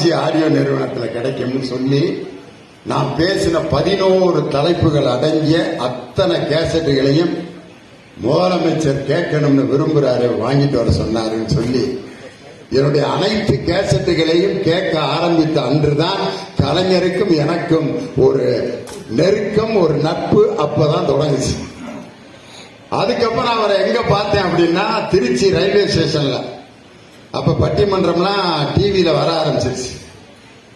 Ramji audio நிறுவனத்தில் கிடைக்கும்னு சொல்லி நான் பேசின பதினோரு தலைப்புகள் அடங்கிய அத்தனை கேசட்டுகளையும் முதலமைச்சர் கேட்கணும்னு விரும்புறாரு வாங்கிட்டு வர சொன்னாருன்னு சொல்லி. என்னுடைய அனைத்து கேசட்டுகளையும் கேட்க ஆரம்பித்த அன்றுதான் கலைஞருக்கும் எனக்கும் ஒரு நெருக்கம் ஒரு நட்பு அப்பதான் தொடங்குச்சு. அதுக்கப்புறம் அவரை எங்க பார்த்தேன் அப்படின்னா திருச்சி ரயில்வே ஸ்டேஷன்ல. அப்ப பட்டிமன்றம்லாம் டிவியில வர ஆரம்பிச்சிருச்சு.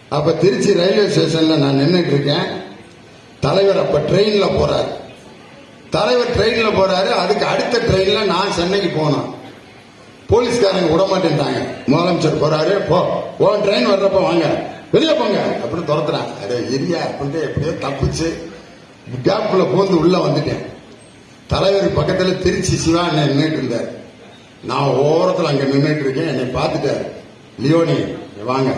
அப்ப திருச்சி ரயில்வே ஸ்டேஷன்ல நான் நின்றுட்டு இருக்கேன் தலைவர் அப்ப ட்ரெயின்ல போறாரு. தலைவர் ட்ரெயின்ல போறாரு. அதுக்கு அடுத்த ட்ரெயின்ல நான் சென்னைக்கு போனோம் போலீஸ்காரங்க விட மாட்டேன்ட்டாங்க. முதலமைச்சர் போறாரு. போ ஓ ட்ரெயின் வர்றப்ப வாங்க. வெளியே போங்க. அப்படின்னு துரத்துறாங்க. அதே எரியா அப்படின்ட்டு எப்படியோ தப்பிச்சு கேப்புல போந்து உள்ள வந்துட்டேன். தலைவர் பக்கத்துல திருச்சி சிவா நின்றுட்டு இருந்தார். நான் ஓரத்தில் அங்கே நின்றுட்டு இருக்கேன். என்னை பார்த்துட்டாரு. லியோனி வாங்க.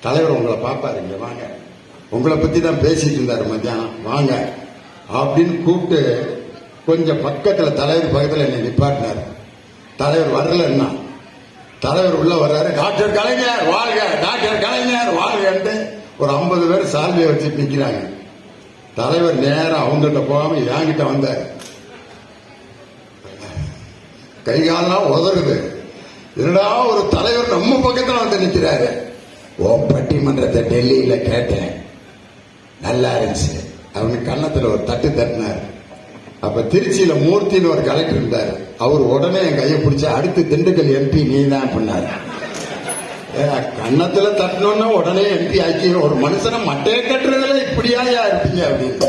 தலைவர் உங்களை பார்ப்பாரு. இங்கே வாங்க. உங்களை பற்றி தான் பேசிட்டு இருந்தாரு மத்தியானம். வாங்க. அப்படின்னு கூப்பிட்டு கொஞ்சம் பக்கத்தில் தலைவர் பக்கத்தில் என்னை நிப்பாட்டினார். தலைவர் வரலன்னா தலைவர் உள்ள வர்றாரு. டாக்டர் கலைஞர் வாழ்க. டாக்டர் கலைஞர் வாழ்கன்ட்டு ஒரு ஐம்பது பேர் சால்வையை வச்சு நிற்கிறாங்க தலைவர் நேரம் அவங்ககிட்ட போகாம என்கிட்ட வந்தார். கை காலெல்லாம் உதறுது. என்னடா ஒரு தலைவர் நம்ம பக்கத்தில் வந்து நிற்கிறாரு ஓ பட்டிமன்றத்தை டெல்லியில கேட்டேன். நல்லா இருந்துச்சு. அவனு கன்னத்தில் ஒரு தட்டு தட்டினார். அப்ப திருச்சியில மூர்த்தின்னு ஒரு கலெக்டர் இருந்தார். அவர் உடனே என் கையை பிடிச்சு அடுத்து திண்டுக்கல் எம்பி நீ தான் பண்ணார். கன்னத்தில் கன்னத்துல தட்டணும்னா உடனே எம்பி ஆக்கி ஒரு மனுஷனை மட்டையை கட்டுறதுல இப்படியா இருப்பீங்க? அப்படின்னு.